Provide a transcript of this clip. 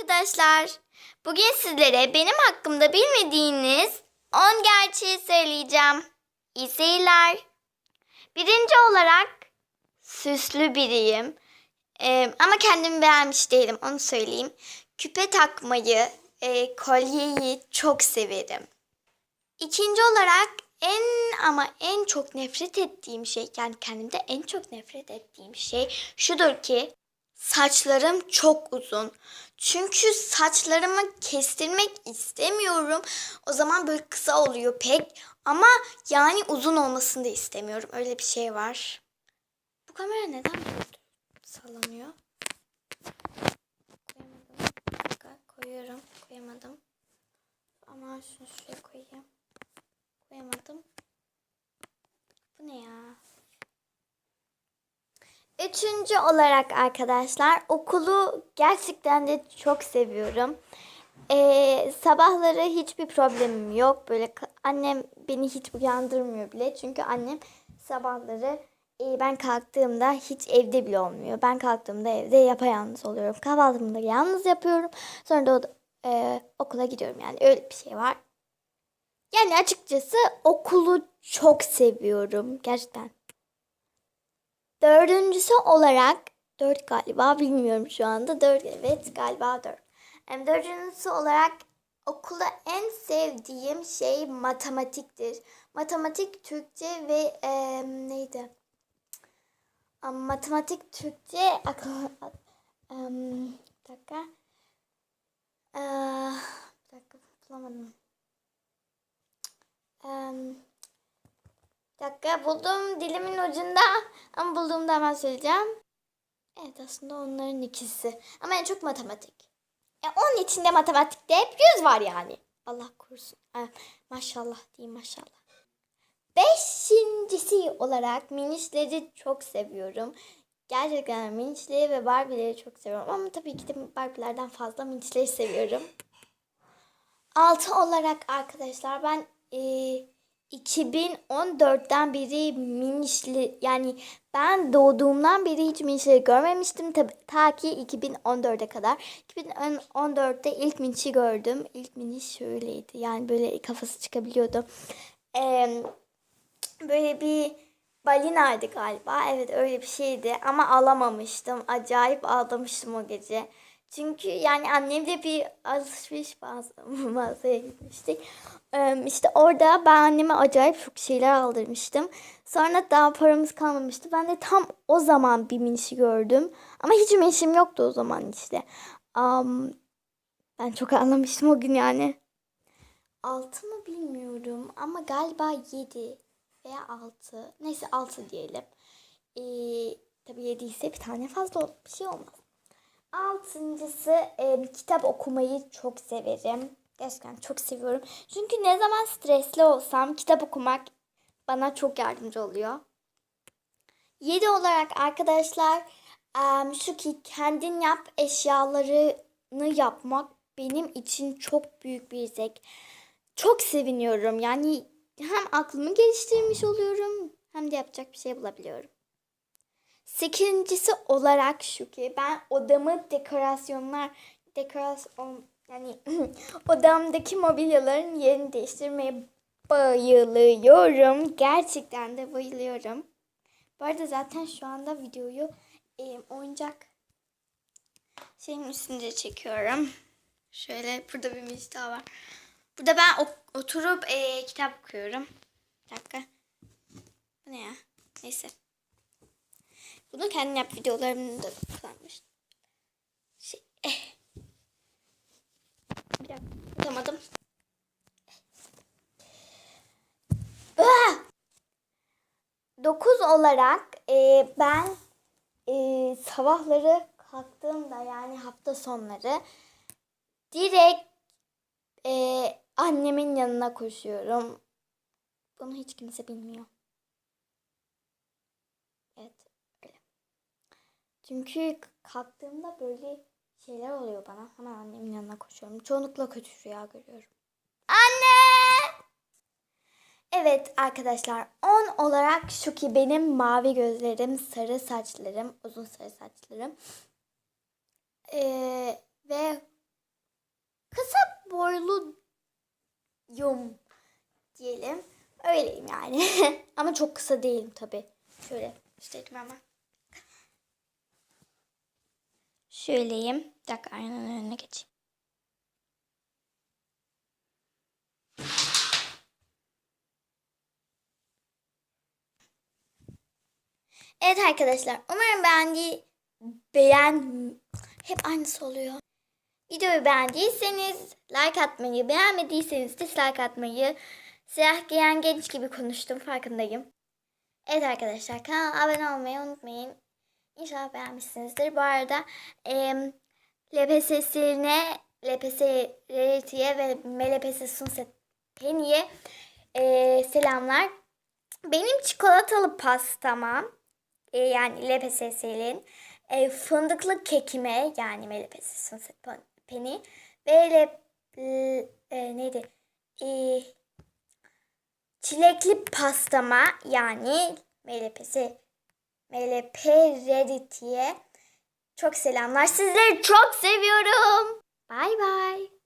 arkadaşlar. Bugün sizlere benim hakkımda bilmediğiniz 10 gerçeği söyleyeceğim. İyi seyirler. Birinci olarak süslü biriyim. Ee, ama kendimi beğenmiş değilim onu söyleyeyim. Küpe takmayı, e, kolyeyi çok severim. İkinci olarak en ama en çok nefret ettiğim şey yani kendimde en çok nefret ettiğim şey şudur ki saçlarım çok uzun. Çünkü saçlarımı kestirmek istemiyorum. O zaman böyle kısa oluyor pek ama yani uzun olmasını da istemiyorum. Öyle bir şey var. Bu kamera neden böyle sallanıyor? Koyamadım. Koyuyorum. Koyamadım. Ama şunu şuraya koyayım. Koyamadım. Bu ne ya? Üçüncü olarak arkadaşlar okulu gerçekten de çok seviyorum. Ee, sabahları hiçbir problemim yok. Böyle annem beni hiç uyandırmıyor bile. Çünkü annem sabahları e, ben kalktığımda hiç evde bile olmuyor. Ben kalktığımda evde yapayalnız oluyorum. Kahvaltımı da yalnız yapıyorum. Sonra da e, okula gidiyorum yani öyle bir şey var. Yani açıkçası okulu çok seviyorum gerçekten. Dördüncüsü olarak dört galiba bilmiyorum şu anda dört evet galiba dört. Em, Dördüncüsü olarak okulda en sevdiğim şey matematiktir. Matematik, Türkçe ve em, neydi? Matematik, Türkçe, akıl, em, bir dakika. Ee, bir dakika bulamadım. Bir dakika buldum dilimin ucunda ama bulduğumda hemen söyleyeceğim. Evet aslında onların ikisi. Ama en çok matematik. E, onun içinde matematikte hep yüz var yani. Allah korusun. Ha, maşallah diyeyim maşallah. Beşincisi olarak minişleri çok seviyorum. Gerçekten minişleri ve Barbie'leri çok seviyorum. Ama tabii ki de Barbie'lerden fazla minişleri seviyorum. Altı olarak arkadaşlar ben e, 2014'ten beri minişli yani ben doğduğumdan beri hiç minişleri görmemiştim tabi, ta ki 2014'e kadar. 2014'te ilk minişi gördüm. İlk miniş şöyleydi yani böyle kafası çıkabiliyordu. Eee böyle bir balinaydı galiba. Evet öyle bir şeydi ama alamamıştım. Acayip ağlamıştım o gece. Çünkü yani annemle bir alışveriş mağaza- mağazaya gitmiştik. Ee, işte orada ben anneme acayip çok şeyler aldırmıştım. Sonra daha paramız kalmamıştı. Ben de tam o zaman bir minişi gördüm. Ama hiç minişim yoktu o zaman işte. Am, ben çok ağlamıştım o gün yani. Altı mı bilmiyorum ama galiba yedi veya altı. Neyse altı diyelim. Ee, tabii yedi ise bir tane fazla. Bir şey olmaz. Altıncısı e, kitap okumayı çok severim. Gerçekten çok seviyorum. Çünkü ne zaman stresli olsam kitap okumak bana çok yardımcı oluyor. Yedi olarak arkadaşlar em, şu ki kendin yap eşyalarını yapmak benim için çok büyük bir zevk. Çok seviniyorum. Yani hem aklımı geliştirmiş oluyorum hem de yapacak bir şey bulabiliyorum. Sekizincisi olarak şu ki ben odamı dekorasyonlar dekorasyon yani odamdaki mobilyaların yerini değiştirmeye bayılıyorum. Gerçekten de bayılıyorum. Bu arada zaten şu anda videoyu e, oyuncak şeyin üstünde çekiyorum. Şöyle burada bir mis daha var. Burada ben oturup e, kitap okuyorum. Bir dakika. Bu ne ya? Neyse. Bunu kendin yap videolarımda da kullanmış. Şey, eh. Bir dakika. Tutamadım. Ah! Dokuz olarak e, ben e, sabahları kalktığımda yani hafta sonları direkt e, annemin yanına koşuyorum. Bunu hiç kimse bilmiyor. Çünkü kalktığımda böyle şeyler oluyor bana. Hemen annemin yanına koşuyorum. Çoğunlukla kötü rüya görüyorum. Anne! Evet arkadaşlar 10 olarak şu ki benim mavi gözlerim, sarı saçlarım, uzun sarı saçlarım ee, ve kısa boyluyum diyelim. Öyleyim yani. Ama çok kısa değilim tabii. Şöyle göstereyim hemen. Şöyleyim. Bir dakika aynanın önüne geçeyim. Evet arkadaşlar umarım beğendi beğen hep aynısı oluyor. Videoyu beğendiyseniz like atmayı, beğenmediyseniz dislike atmayı, siyah giyen genç gibi konuştum farkındayım. Evet arkadaşlar kanala abone olmayı unutmayın. İnşallah beğenmişsinizdir. Bu arada e, LPS'sine, LPS Rarity'ye ve MLPS Sunset Penny'e e, selamlar. Benim çikolatalı pastama e, yani LPSS'nin e, fındıklı kekime yani MLPS Sunset Penny ve le, l- e, neydi? E, çilekli pastama yani MLPS MLP Rarity'ye çok selamlar. Sizleri çok seviyorum. Bay bay.